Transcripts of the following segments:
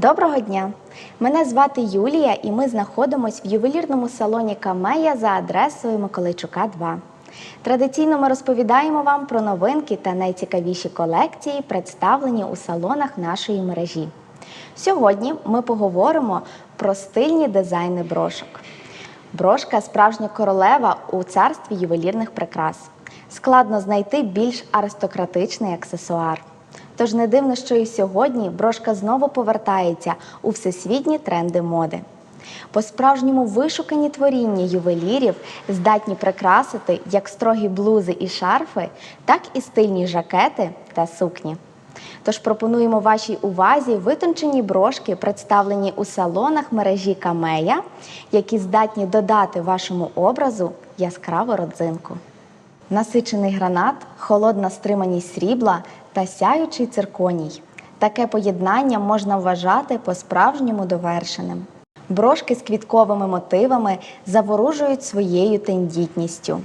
Доброго дня! Мене звати Юлія, і ми знаходимося в ювелірному салоні Камея за адресою Миколайчука 2. Традиційно ми розповідаємо вам про новинки та найцікавіші колекції, представлені у салонах нашої мережі. Сьогодні ми поговоримо про стильні дизайни брошок. Брошка справжня королева у царстві ювелірних прикрас. Складно знайти більш аристократичний аксесуар. Тож не дивно, що і сьогодні брошка знову повертається у всесвітні тренди моди. По-справжньому вишукані творіння ювелірів здатні прикрасити як строгі блузи і шарфи, так і стильні жакети та сукні. Тож пропонуємо вашій увазі витончені брошки, представлені у салонах мережі Камея, які здатні додати вашому образу яскраву родзинку. Насичений гранат, холодна стриманість срібла та сяючий цирконій. Таке поєднання можна вважати по-справжньому довершеним. Брошки з квітковими мотивами заворужують своєю тендітністю.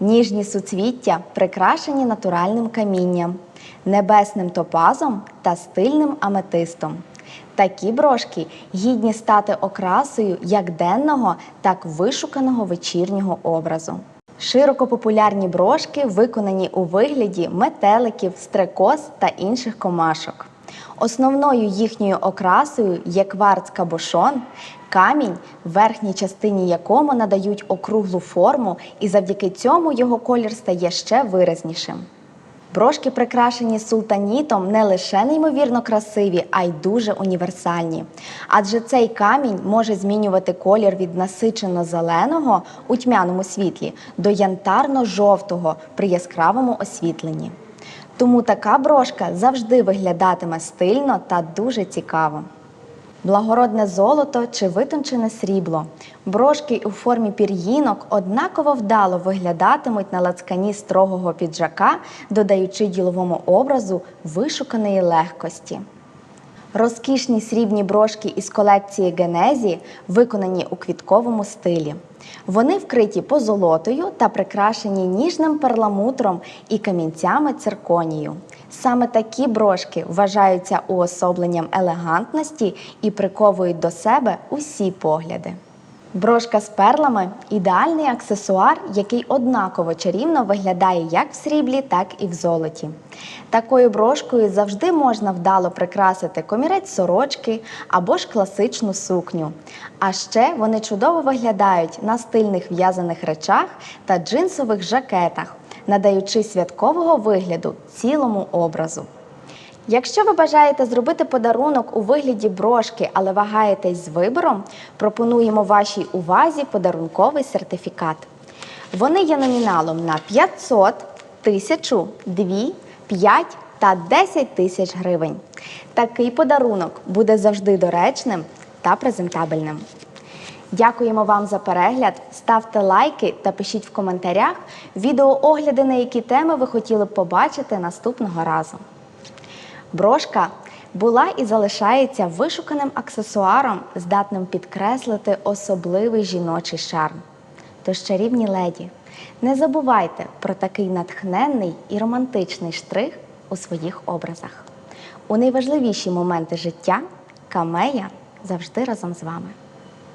Ніжні суцвіття прикрашені натуральним камінням, небесним топазом та стильним аметистом. Такі брошки гідні стати окрасою як денного, так вишуканого вечірнього образу. Широко популярні брошки виконані у вигляді метеликів, стрекоз та інших комашок. Основною їхньою окрасою є кварц кабошон, камінь, верхній частині якому надають округлу форму, і завдяки цьому його колір стає ще виразнішим. Брошки, прикрашені султанітом, не лише неймовірно красиві, а й дуже універсальні. Адже цей камінь може змінювати колір від насичено зеленого у тьмяному світлі до янтарно-жовтого при яскравому освітленні. Тому така брошка завжди виглядатиме стильно та дуже цікаво. Благородне золото чи витончене срібло. Брошки у формі пір'їнок однаково вдало виглядатимуть на лацкані строгого піджака, додаючи діловому образу вишуканої легкості. Розкішні срібні брошки із колекції Генезі виконані у квітковому стилі. Вони вкриті позолотою та прикрашені ніжним перламутром і камінцями цирконію. Саме такі брошки вважаються уособленням елегантності і приковують до себе усі погляди. Брошка з перлами ідеальний аксесуар, який однаково чарівно виглядає як в сріблі, так і в золоті. Такою брошкою завжди можна вдало прикрасити комірець сорочки або ж класичну сукню. А ще вони чудово виглядають на стильних в'язаних речах та джинсових жакетах, надаючи святкового вигляду цілому образу. Якщо ви бажаєте зробити подарунок у вигляді брошки, але вагаєтесь з вибором, пропонуємо вашій увазі подарунковий сертифікат. Вони є номіналом на 500, 1000, 2, 5 та 10 тисяч гривень. Такий подарунок буде завжди доречним та презентабельним. Дякуємо вам за перегляд. Ставте лайки та пишіть в коментарях відеоогляди, на які теми ви хотіли б побачити наступного разу. Брошка була і залишається вишуканим аксесуаром, здатним підкреслити особливий жіночий шарм. Тож, чарівні леді, не забувайте про такий натхненний і романтичний штрих у своїх образах. У найважливіші моменти життя камея завжди разом з вами.